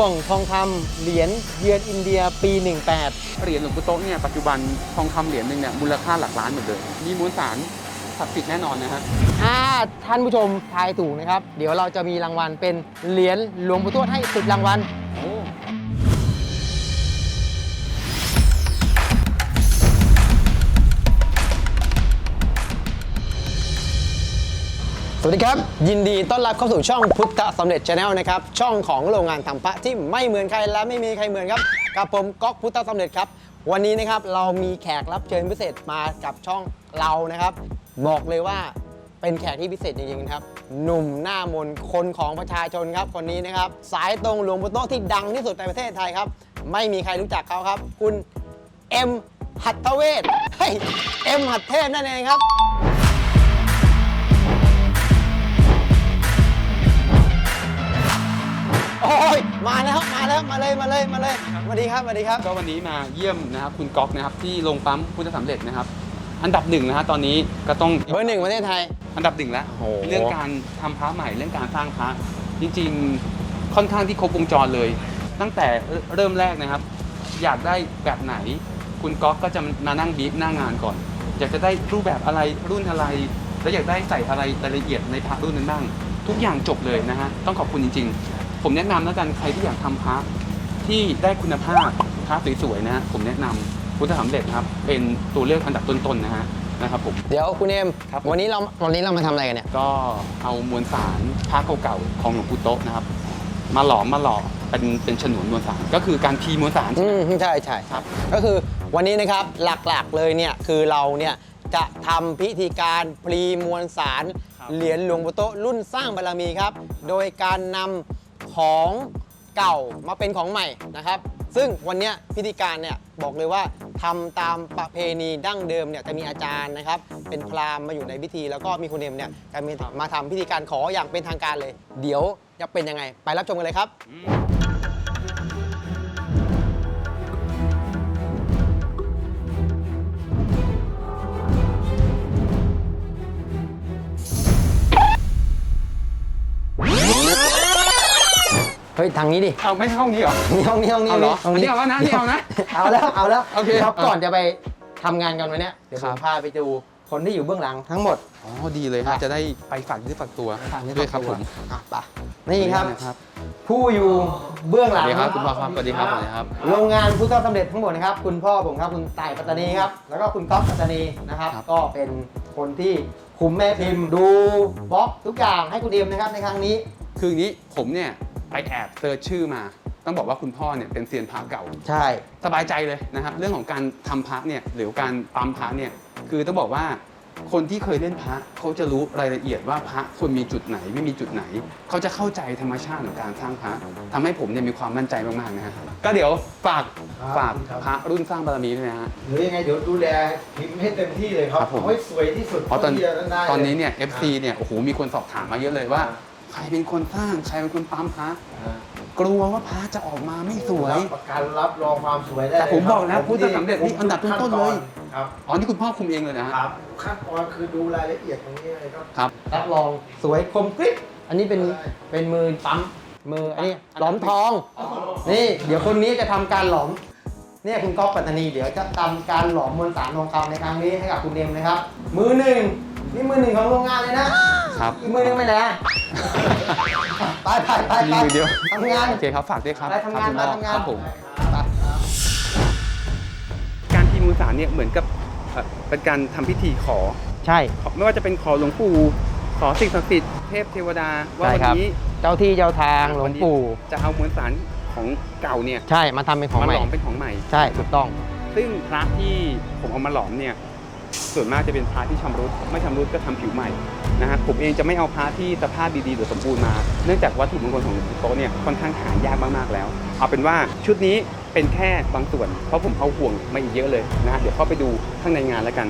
วงทองคำเหรียญเยือนอินเดียปี18เหรียญหลวงปู่โต๊ะเนี่ยปัจจุบันทองคำเหรียญหนึ่งเนี่ยมูลค่าหลักล้านหมดเลย มีมวลสารศักดิ์สิทธิ์แน่นอนนะฮะถ้าท่านผู้ชมทายถูกนะครับ เดี๋ยวเราจะมีรางวัลเป็นเหรียญหลวงปู่ทวดให้ 10 รางวัล โอ้ สวัสดีครับ ยินดีต้อนรับเข้าสู่ช่องพุทธสำเร็จชาแนลนะครับ ช่องของโรงงานทำพระที่ไม่เหมือนใครและไม่มีใครเหมือนครับ กับผมก๊อกพุทธสำเร็จครับ วันนี้นะครับเรามีแขกรับเชิญพิเศษมากับช่องเรานะครับ บอกเลยว่าเป็นแขกที่พิเศษจริงๆครับ หนุ่มหน้ามนคนของประชาชนครับคนนี้นะครับ สายตรงหลวงปู่โต๊ะที่ดังที่สุดในประเทศไทยครับ ไม่มีใครรู้จักเขาครับ คุณเอ็มหัตถเวทเฮ้ยเอ็มหัตเทพนั่นเองครับ ยมาแล้วมาแล้วมาเลยมาเลยมาเลยสวัสดีครับสวัสดีครับ ก็วันนี้มาเยี่ยมนะครับคุณก๊อกนะครับที่โรงปั๊มพุทธสำเร็จนะครับ อันดับหนึ่งนะฮะตอนนี้ก็ต้องเบอร์หนึ่งประเทศไทย อันดับหนึ่งแล้วโอ้โห เรื่องการทำพระใหม่เรื่องการสร้างพระจริงๆค่อนข้างที่ครบวงจรเลย ตั้งแต่เริ่มแรกนะครับ อยากได้แบบไหน คุณก๊อกก็จะมานั่งบีบหน้างานก่อน อยากจะได้รูปแบบอะไรรุ่นอะไร แล้วอยากได้ใส่อะไรรายละเอียดในพระรุ่นนั้นบ้าง ทุกอย่างจบเลยนะฮะต้องขอบคุณจริง ๆ ผมแนะนำแล้วกันใครที่อยากทำพระที่ได้คุณภาพพระสวยๆนะฮะผมแนะนำพุทธสำเร็จครับ เป็นตัวเลือกอันดับต้นๆนะฮะนะครับผม เดี๋ยวคุณเอ็มครับวันนี้เราวันนี้เรามาทำอะไรกันเนี่ย ก็เอามวลสารพระเก่าๆของหลวงปู่โต๊ะนะครับ มาหลอมมาหล่อเป็นเป็นฉนวนมวลสาร ก็คือการพีมวลสาร อืมใช่ใช่ครับ ก็คือวันนี้นะครับหลักๆเลยเนี่ยคือเราเนี่ยจะทำพิธีการพรีมวลสารเหรียญหลวงปู่โต๊ะรุ่นสร้างบารมีครับ โดยการนำ ของเก่ามาเป็นของใหม่นะครับ ซึ่งวันนี้พิธีการเนี่ยบอกเลยว่าทำตามประเพณีดั้งเดิมเนี่ยจะมีอาจารย์นะครับ เป็นพราหมณ์มาอยู่ในพิธี แล้วก็มีคุณเอ็มเนี่ยจะมีมาทำพิธีการขออย่างเป็นทางการเลย เดี๋ยวจะเป็นยังไง ไปรับชมกันเลยครับ ฮ้ยทางนี้ดิเอาไม่ใช่ห้องนี้เหรอนี่ห้องนี้ห้องนี้เอาเหรอห้องนี้อันนี้เอาแล้วนะนี่เอานะ เอาแล้วเอาแล้วโอเคครับก่อนจะไปทำงานกันวันเนี้ยเดี๋ยวผครัมบ พาไปดูคนที่อยู่เบื้องหลังทั้งหมด อ๋อดีเลยครับจะได้ไปฝากเนื้อฝากตัวฝากเนื้อด้วยครับฝากผตัวมอะไปนี่ครับนะครับผู้อยู่เบื้องสหลัวัสง ดีครับคุณพ่อครับสวัสดีครับสวัสดีครับ โรงงานพุทธสำเร็จทั้งหมดนะครับ คุณพ่อผมครับคุณต่ายปัตตานีครับ แล้วก็คุณก๊อฟปัตตานีนะครับ ครับ ก็เป็นคนที่คุมแม่พิมพ์ดูบล็อกทุกอย่างให้คุณเอ็มนะครับในครั้งนี้ คืออย่างนี้ผมเนี่ย ไปแอบเซิร์ชชื่อมา ต้องบอกว่าคุณพ่อเนี่ยเป็นเซียนพระเก่า ใช่ สบายใจเลยนะครับ เรื่องของการทำพระเนี่ยหรือการปั๊มพระเนี่ยคือต้องบอกว่าคนที่เคยเล่นพระเขาจะรู้รายละเอียดว่าพระควรมีจุดไหนไม่มีจุดไหน เขาจะเข้าใจธรรมชาติของการสร้างพระทำให้ผมเนี่ยมีความมั่นใจมากๆนะฮะก็เดี๋ยวฝากครับฝากครับพระรุ่นสร้างบารมีด้วยนะฮะ หรือยังไงเดี๋ยวดูแลพิมพ์ให้เต็มที่เลยครับครับผม เอาให้สวยที่สุดเพราะตอนที่จะได้ตอนนี้เนี่ยล FC เนี่ยโอ้โหมีคนสอบถามมาเยอะเลยว่า ใครเป็นคนสร้างใครเป็นคนปั๊มพระอ่ากลัวว่าพระจะออกมาไม่สวย รับประกันรับรองความสวยได้แต่ผมเลยบอกแล้วผพุทธสำเร็จนี่อันดับต้นๆเลยครับอ๋อนี่คุณพ่อคุมเองเลยนะฮะครับขั้นตอนคือดูรายละเอียดตรงนี้เลยครับครับรับรองสวยคมกริบอันนี้เป็นใช่เป็นมือปั๊มมืออันนี้หลอมทอง นี่ เดี๋ยวคนนี้จะทำการหลอมเนี่ยคุณก๊อฟปัตตานีเดี๋ยวจะทำการหลอมมวลสารทองคำในครั้งนี้ให้กับคุณเอ็มนะครับ มือหนึ่งนี่มือหนึ่งของโรงงานเลยนะ ครับอีกมือหนึ่งไม่แล้วไปไปไปมีไปมือเดียวทำงาน โอเคครับฝากด้วยครับไปทำงานครับคุณพ่อไปทำงาน ครับผมไปการพิมพ์มูลสารเนี่ยเหมือนกับเอ่อเป็นการทำพิธีขอใช่ ขอ ไม่ว่าจะเป็นขอหลวงปู่ขอสิ่งศักดิ์สิทธิ์เทพเทวดาว่าใช่วันครับนี้เจ้าที่เจ้าทางหลวงปู่ จะเอามวลสารของเก่าเนี่ยใช่มาทำเป็นของมาใหหม่ ลอมเป็นของใหม่ ใช่ถูกต้อง ซึ่งพระที่ผมเอามาหลอมเนี่ย ส่วนมากจะเป็นพระที่ชำรุดไม่ชำรุดก็ทำผิวใหม่นะฮะผมเองจะไม่เอาพระที่สภาพดีๆหรือสมบูรณ์มา เนื่องจากวัตถุมงคลของโตะเนี่ยค่อนข้างหายากมากๆแล้ว เอาเป็นว่าชุดนี้เป็นแค่บางส่วน เพราะผมเอาห่วงมาอีกเยอะเลยนะฮะเดี๋ยวเข้าไปดูข้างในงานแล้วกัน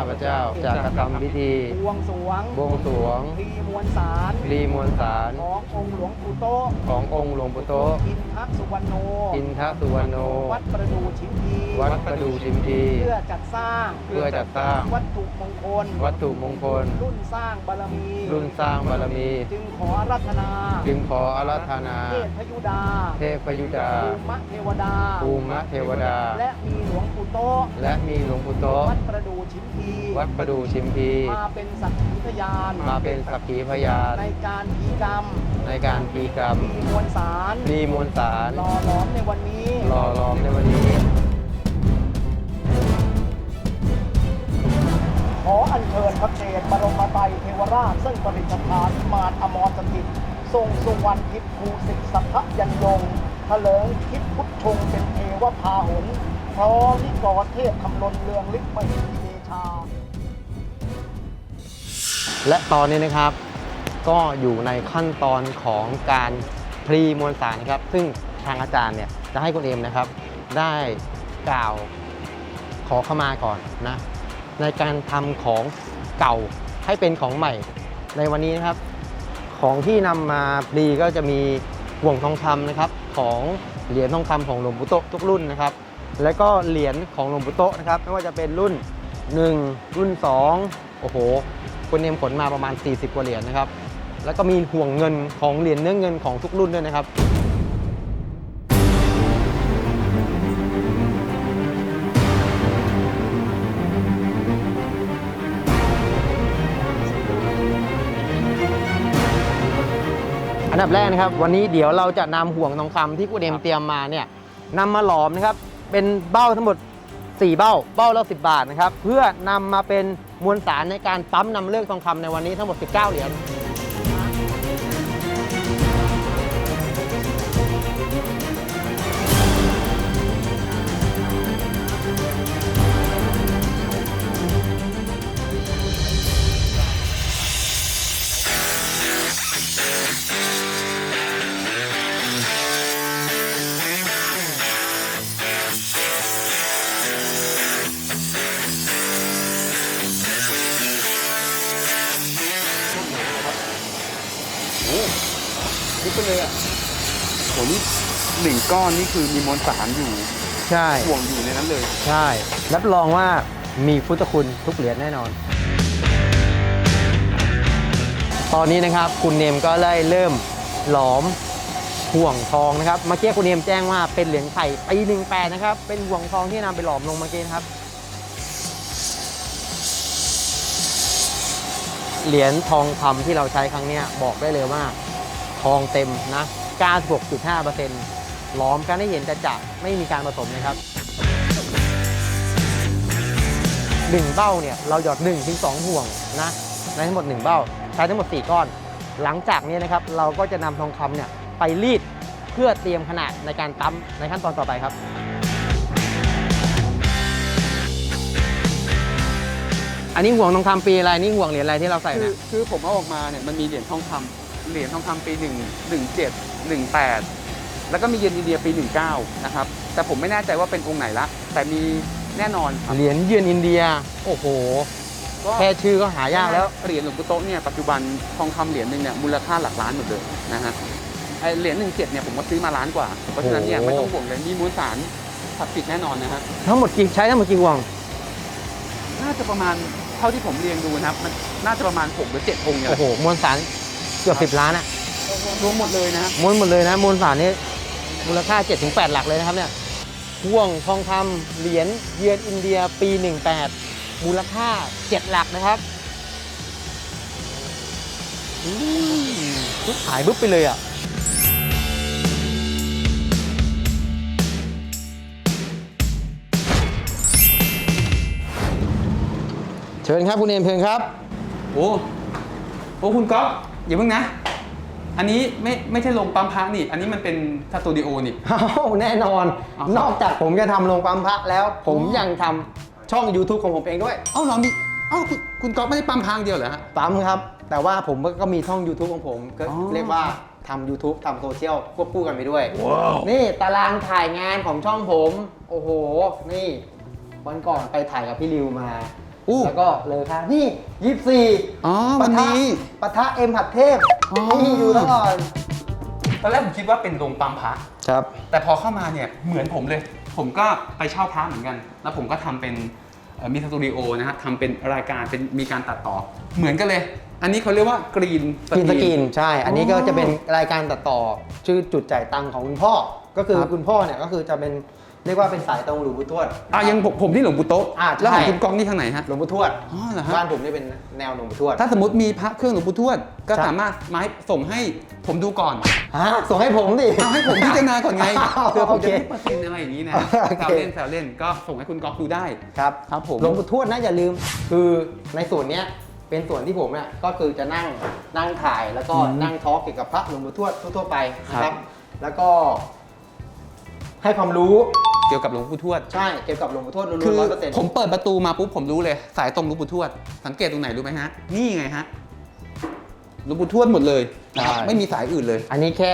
าสัมพุทธัสสะเรื่องในวันนี้พข้าพเจ้าจะกระทำพิธีบวงสรวงบวงสรวงพรีมวลสารรีมวลสารขององค์หลวงปู่โตะขององค์หลวงปู่โตะอินทสุวรรณโนอินทสุวรรณโน วัดประดูชิมพีวัดประดูชิมพีเพื่อจัดสร้างเพื่อจัดสร้าง วัตถุมงคล วัตถุมงคล รุ่นสร้างบารมี รุ่นสร้างบารมี จึงขออารัธนา จึงขออาราธนา เทพพยุดา เทพยุดาภูมะเทวดาภูมะเทวดา และมีหลวงปู่โตะและมีหลวงปู่โตะวัดประดูชิมพีวัดประดูชิมพี มาเป็นสักขีพยานมาเป็นสักขีพยาน ในการพิกรรมในการปีกรรม มีมวลสารรีมวลสารรอล้อมในวันนี้รอล้อมในวันนี้ ขออัญเชิญพระเกศบรมไตรเทวราชซึ่งประดิษฐานมารอมรสถิตทรงสุวรรณทิพย์ภูสิทธิสัพพยันยงเถลิงคิดพุทธชงเป็นเทวพาหนพร้อมนิกรเทพคำลนเรืองฤทธิ์มหิเและตอนนี้นะครับ ก็อยู่ในขั้นตอนของการพรีมวลสารครับ ซึ่งทางอาจารย์เนี่ยจะให้คุณเอมนะครับ ได้กล่าวขอเข้ามาก่อนนะ ในการทำของเก่าให้เป็นของใหม่ ในวันนี้นะครับ ของที่นำมาพรีก็จะมีห่วงทองคำนะครับ ของเหรียญทองคำของหลวงปู่โตะทุกรุ่นนะครับ แล้วก็เหรียญของหลวงปู่โตะนะครับ ไม่ว่าจะเป็นรุ่น 1 รุ่น 2 โอ้โหคุณเนมขนมาประมาณ 40 กว่าเหรียญนะครับ แล้วก็มีห่วงเงินของเหรียญเนื้อเงินของทุกรุ่นด้วยนะครับอันดับแรกนะครับวันนี้เดี๋ยวเราจะนำห่วงทองคำที่คุณเอมเตรียมมาเนี่ยนำมาหลอมนะครับเป็นเบ้าทั้งหมด 4 เบ้า เบ้าละ10 บาทนะครับ เพื่อนำมาเป็นมวลสารในการปั๊มนำเลือกทองคำในวันนี้ทั้งหมด 19 เหรียญ นี่ก็เลยอะโหนี่หนึ่งก้อนนี่คือมีมวลสารอยู่ใช่ ห่วงอยู่ในนั้นเลย ใช่ รับรองว่ามีพุทธคุณทุกเหรียญแน่นอน ตอนนี้นะครับคุณเนมก็ได้เริ่มหลอมห่วงทองนะครับ เมื่อกี้คุณเนมแจ้งว่าเป็นเหรียญไข่ปีหนึ่งแปดนะครับ เป็นห่วงทองที่นำไปหลอมลงเมื่อกี้นะครับ เหรียญทองคำที่เราใช้ครั้งนี้บอกได้เลยว่า ทองเต็มนะ 96.5%หลอมกันให้เห็นจะจะๆไม่มีการผสมนะครับหนึ่งเบ้าเนี่ยเราหยอด1นถึงสห่วงนะในทั้งหมด 1 เบ้า ใช้ทั้งหมด 4 ก้อน หลังจากนี้นะครับเราก็จะนำทองคำเนี่ยไปรีดเพื่อเตรียมขนาดในการตั้มในขั้นตอนต่อไปครับ อันนี้ห่วงทองคำปีอะไรนี่ห่วงเหรียญอะไรที่เราใส่คือเนี่ยคือผมเอาออกมาเนี่ยมันมีเหรียญทองคำเหรียญทองคำปีหนึ่งหนึ่งเจ็ดหนึ่งแปดแล้วก็มีเยนอินเดียปีหนึ่งเก้านะครับ แต่ผมไม่แน่ใจว่าเป็นองค์ไหนละ แต่มีแน่นอนครับเหรียญเยือนอินเดีย โอ้โห ก็แค่ชื่อก็หายากแล้ว เหรียญหลวงปู่โต๊ะเนี่ยปัจจุบันทองคำเหรียญหนึ่งเนี่ยมูลค่าหลักล้านหมดเลยนะฮะไอเหรียญหนึ่งเจ็ดเนี่ยผมก็ซื้อมาล้านกว่า เพราะฉะนั้นเนี่ยโอ้โห ไม่ต้องห่วงเลยมีมวลสารศักดิ์สิทธิ์แน่นอนนะฮะทั้งหมดกี่ใช้ทั้งหมดกี่ห่วง น่าจะประมาณ เท่าที่ผมเรียงดูนะครับ มันน่าจะประมาณ6หรือ7องค์เนี่ยโอ้โหมวลสารเกือบ10ล้านอะรวมหมดเลยนะฮะมวลหมดเลยนะมวลสารนี่มูลค่า7-8หลักเลยนะครับเนี่ยห่วงทองคำเหรียญเยือนอินเดียปี 18 มูลค่า 7 หลักนะครับอืมปุ๊บหายปุ๊บไปเลยอะ ชิญครับคุณเอมเชิญครับ โอ้โอ้คุณก๊อฟอย่าเพิ่งนะ อันนี้ไม่ไม่ใช่โรงปั๊มพักนี่ อันนี้มันเป็นสตูดิโอนี่ อ้าวแน่นอนเอานอกจากผมจะทำโรงปั๊มพระแล้ว ผมอ๋อยังทำช่อง YouTube ของผมเองด้วย เอ้าเหรอมีเอ้าคุณคุณก๊อฟไม่ได้ปั๊มพักเดียวเหรอฮะ ปั๊มครับ แต่ว่าผมก็มีช่อง YouTube ของผม ก็อ๋อ เรียกว่าทำ YouTube ทำโซเชียลควบคู่กันไปด้วย นี่ตารางถ่ายงานของช่องผม โอ้โห นี่ วันก่อนไปถ่ายกับพี่ริวมา อู้แล้วก็เลยค่ะนี่ยี่สี่อ๋อวันนี้ปะทะเอ็มหัดเทพอ๋อ นี่อยู่แล้วก่อน ตอนแรกผมคิดว่าเป็นโรงปั๊มพระ ครับ แต่พอเข้ามาเนี่ยเหมือนผมเลย ผมก็ไปเช่าพระเหมือนกัน แล้วผมก็ทำเป็นเอ่อมีสตูดิโอนะฮะทำเป็นรายการเป็นมีการตัดต่อ เหมือนกันเลย อันนี้เขาเรียกว่ากรีน กินสกินใช่ อันนี้ก็อ๋อจะเป็นรายการตัดต่อชื่อจุดจ่ายตังค์ของคุณพ่อ ก็คือครับ คุณพ่อเนี่ยก็คือจะเป็น เรียกว่าเป็นสายตรงหลวงปู่ทวดอะยังผมผมที่หลวงปู่โต๊ะอ่าใช่แล้วของคุณก้องนี่ทางไหนฮะหลวงปู่ทวดอ๋อเหรอฮะบ้านผมนี่เป็นแนวหลวงปู่ทวดถ้าสมมติมีพระเครื่องหลวงปู่ทวด ก็ใช่สามารถมาให้ส่งให้ผมดูก่อนฮะส่งให้ผมดิ เอาให้ผมพิจารณาก่อนไงอ้าวเพื่อผมโอจะเคได้เปอร์เซ็นต์อะไรอย่างนี้นะโอเค แซวเล่นแซวเล่นก็ส่งให้คุณก๊อฟดูได้ ครับครับผม หลวงปู่ทวดนะอย่าลืม คือในส่วนเนี้ยเป็นส่วนที่ผมเนี่ยก็คือจะนั่งนั่งถ่ายแล้วก็อืมนั่งทอล์กเกี่ยวกับพระหลวงปู่ทวดทั่วๆไปนะคครัรับบแล้วก็ ให้ความรู้เกี่ยวกับหลวงปู่ทวด ใช่เกี่ยวกับหลวงปู่ทวดล้คืวนอๆร้อยเปอร์เซ็นต์ผมเปิดประตูมาปุ๊บผมรู้เลย สายตรงหลวงปู่ทวด สังเกตตรงไหนรู้ไหมฮะ นี่ไงฮะหลวงปู่ทวดหมดเลยนะครับไม่มีสายอื่นเลยอันนี้แค่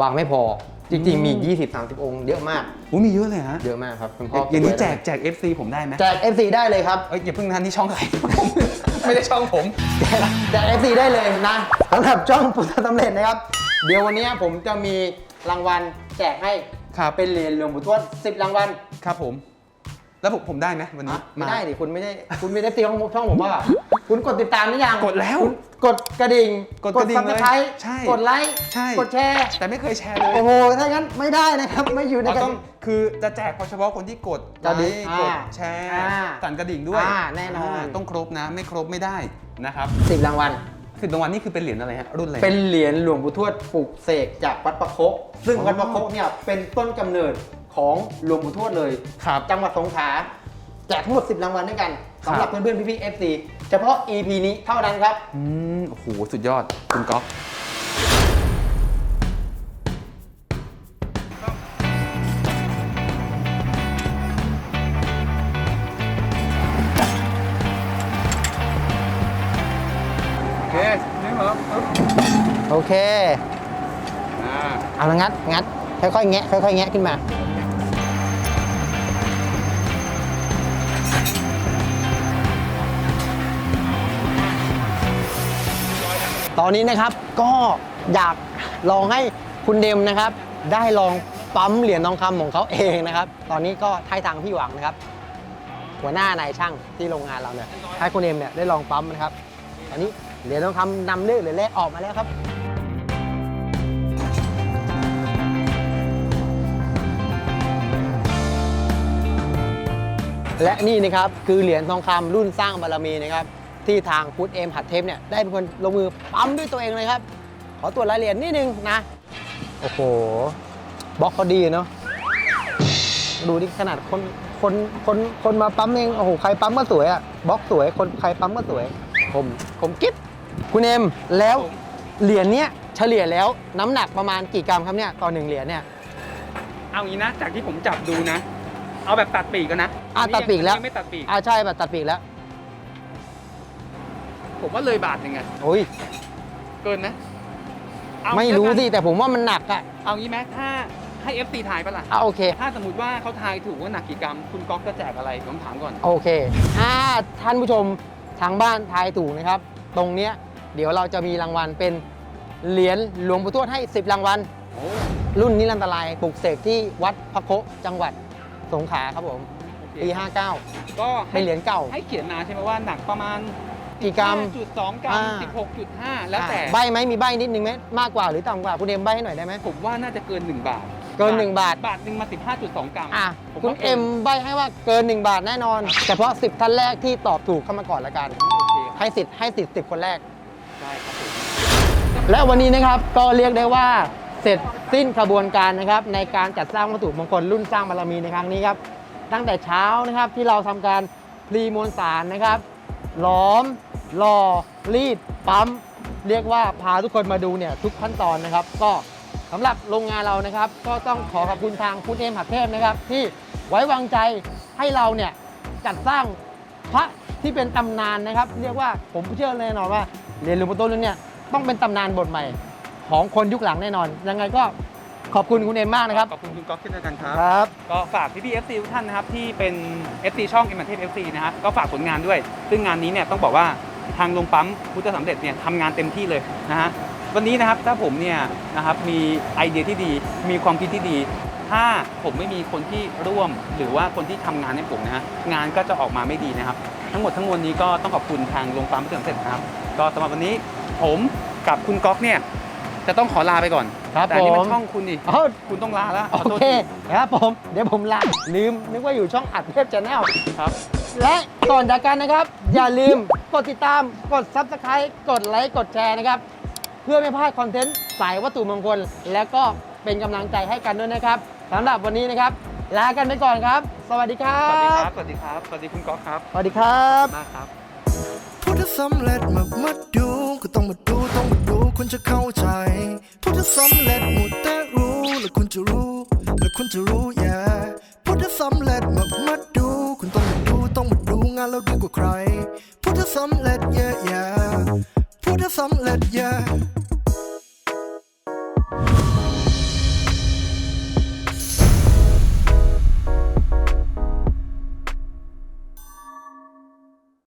วางไม่พอ จริงๆ มี 20-30 องค์เยอะมากอุ้ยมีเยอะเลยฮะเยอะมากครับคุณพ่อออย่างนี้แจกแจก FC ผมได้ไหมแจก FC ได้เลยครับ เอ้ยอย่าเพิ่งนะนี่ช่องใคร ไม่ได้ช่องผม แจก FC ได้เลยนะสำหรับช่องพุทธสำเร็จนะครับ เดี๋ยววันนี้ผมจะมีรางวัลแจกให้ ครับเป็นเหรียญหลวงปู่ทวด10รางวัลครับผม แล้วผมผมได้ไหมวันนี้อะไม่ได้ดิคุณไม่ได้คุณไม่ได้ตีของช่องผมว่า คุณกดติดตามหรือยังกดแล้วคุณกดกระดิ่งกดกระดิ่งซับสไครต์เลยใช่กดไลค์ใช่กดแชร์ แต่ไม่เคยแชร์เลยโอ้โหถ้างั้นไม่ได้นะครับไม่อยู่ในเรากระต้องดิ่งคือจะแจกเฉพาะคนที่กดกระดิ่งไลค์กดอ่าแชร์อ่าสั่นกระดิ่งด้วยอ่าแน่นอนาต้องครบนะ ไม่ครบไม่ได้นะครับสิบรางวัล คือรางวัลนี่คือเป็นเหรียญอะไรฮะรุ่นอะไร เป็นเหรียญหลวงปู่ทวดปลูกเสกจากวัดประโคกซึ่งอ๋อ วัดประโคกเนี่ยเป็นต้นกำเนิดของหลวงปู่ทวดเลย ครับ จังหวัดสงขลาแจกทั้งหมด 10 รางวัลด้วยกันครับ สำหรับเพื่อนๆพี่ๆ FC เฉพาะ EP นี้เท่านั้นครับ อืมโอ้โหสุดยอดคุณก๊อฟ เคอ่าเอาละงัดงัดค่อยๆแงะค่อยๆแงะขึ้นมาตอนนี้นะครับก็อยากลองให้คุณเดมนะครับ ได้ลองปั๊มเหรียญทองคำของเขาเองนะครับ ตอนนี้ก็ท้ายทางพี่หวังนะครับ หัวหน้านายช่างที่โรงงานเราเนี่ยให้คุณเดมเนี่ยได้ลองปั๊มนะครับ ตอนนี้เหรียญทองคำนำเลือกเหรียญแรกออกมาแล้วครับ และนี่นะครับคือเหรียญทองคำรุ่นสร้างบารมีนะครับที่ทางพุทธเอมหัดเทปเนี่ยได้เป็นคนลงมือปั๊มด้วยตัวเองเลยครับ ขอตรวจรายละเอียดนิดนึงนะ โอ้โหบล็อกเขาดีเนาะดูดิขนาดคนคนคนคนมาปั๊มเองโอ้โหใครปั๊มก็สวยอะบล็อกสวยคนใครปั๊มก็สวยผมผมกิ๊บคุณเอมแล้วเหรียญเนี้ยเฉลี่ยแล้วน้ำหนักประมาณกี่กรัมครับเนี่ยต่อหนึ่งเหรียญเนี่ยเอางี้นะจากที่ผมจับดูนะ เอาแบบตัดปีกกันนะอะตัดปีกแล้ว อันนี้ไม่ตัดปีก อ่าใช่แบบตัดปีกแล้วผมว่าเลยบาทหนึ่งอะโอ้ยเกินนะเอาไม่รู้แล้วกันสิแต่ผมว่ามันหนักอะเอางี้ไหมถ้าให้ FC ทายปะล่ะ อะโอเค ถ้าสมมติว่าเขาทายถูกว่าหนักกี่กรัม คุณก๊อกจะแจกอะไรผมถามก่อน โอเคถ้าท่านผู้ชมทางบ้านทายถูกนะครับ ตรงเนี้ยเดี๋ยวเราจะมีรางวัลเป็นเหรียญหลวงปู่ทวดให้ 10 รางวัลโอ้รุ่นนิรันตรายปลูกเสกที่วัดพระโคะจังหวัด สงขลาครับผมโอเคปีก็59เป็นเหรียญเก่า ให้เขียนมาใช่ไหมว่าหนักประมาณกี่กรัมจุดสองกรัมอ่า สิบหกจุดห้าแล้วแต่อะใบไหมมีใบนิดนึงไหมมากกว่าหรือต่ำกว่าคุณเอ็มใบให้หน่อยได้ไหม ผมว่าน่าจะเกิน1บาทเกินหนึ่งบาท บาทหนึ่งมาสิบห้าจุดสองกรัมอะผมคุณว่ากินเอ็มใบให้ว่าเกิน 1 บาทแน่นอนเฉพาะ10ท่านแรกที่ตอบถูกเข้ามาก่อนละกัน โอเคครับให้สิทธิ์ให้สิทธิ์10คนแรก ได้ครับผม และวันนี้นะครับก็เรียกได้ว่า เสร็จสิ้นกระบวนการนะครับ ในการจัดสร้างวัตถุมงคลรุ่นสร้างบารมีในครั้งนี้ครับ ตั้งแต่เช้านะครับที่เราทำการพลีมวลสารนะครับหลอมหล่อรีดปั๊ม เรียกว่าพาทุกคนมาดูเนี่ยทุกขั้นตอนนะครับ ก็สำหรับโรงงานเรานะครับ ก็ต้องขอขอบคุณทางพุทธเอมหัดเทพนะครับ ที่ไว้วางใจให้เราเนี่ยจัดสร้างพระที่เป็นตำนานนะครับ เรียกว่าผมเชื่อแน่นอนว่าเหรียญหลวงปู่โตรุ่นเนี่ยต้องเป็นตำนานบทใหม่ ของคนยุคหลังแน่นอน ยังไงก็ขอบคุณคุณเอ็มมากนะครับ ขอบคุณคุณก๊อฟเช่นเดียวกันครับ ครับ ก็ฝากพี่พี่ FC ทุกท่านนะครับที่เป็น FC ช่องเอ็มเทพ FC นะฮะก็ฝากผลงานด้วย ซึ่งงานนี้เนี่ยต้องบอกว่าทางโรงปั๊มพุทธสำเร็จเนี่ยทำงานเต็มที่เลยนะฮะวันนี้นะครับถ้าผมเนี่ยนะครับมีไอเดียที่ดี มีความคิดที่ดี ถ้าผมไม่มีคนที่ร่วม หรือว่าคนที่ทำงานให้ผมนะฮะงานก็จะออกมาไม่ดีนะครับ ทั้งหมดทั้งมวลนี้ก็ต้องขอบคุณทางโรงปั๊มพุทธสำเร็จนะครับ ก็สำหรับวันนี้ผมกับคุณก๊อกเนี่ย จะต้องขอลาไปก่อน ครับแต่อันนี่ผมัมนช่องคุณนี่อ้าวคุณต้องลาแล้วขโอโทษเคทีครับผม เดี๋ยวผมลาลืมนึกว่าอยู่ช่องอัดเทพชาแนลครับ และก่อนจากกันนะครับ อย่าลืมกดติดตามกด Subscribe กดไลค์กดแชร์นะครับ เพื่อไม่พลาดคอนเทนต์สายวัตถุมงคล และก็เป็นกำลังใจให้กันด้วยนะครับสำหรับวันนี้นะครับ ลากันไปก่อนครับ สวัสดีครัสวัสดีคบรับสวัสดีครับ สวัสดีคุณก๊อกครับสวัสดีครับ มากครับ พุทธสำเร็จมามาดูก็ต้องมาดูต้องมาดูคุณจะเข้าใจพูดถ้าสำเร็จหมดแต่รู้แล้วคุณจะรู้แล้วคุณจะรู้แย่าพุทธสำเร็จมามาดูคุณต้องมาดูต้องมาดูงานเราดีกว่าใครพูดถ้าสำเร็จ yeah yeah พุทธสำเร็จ yeah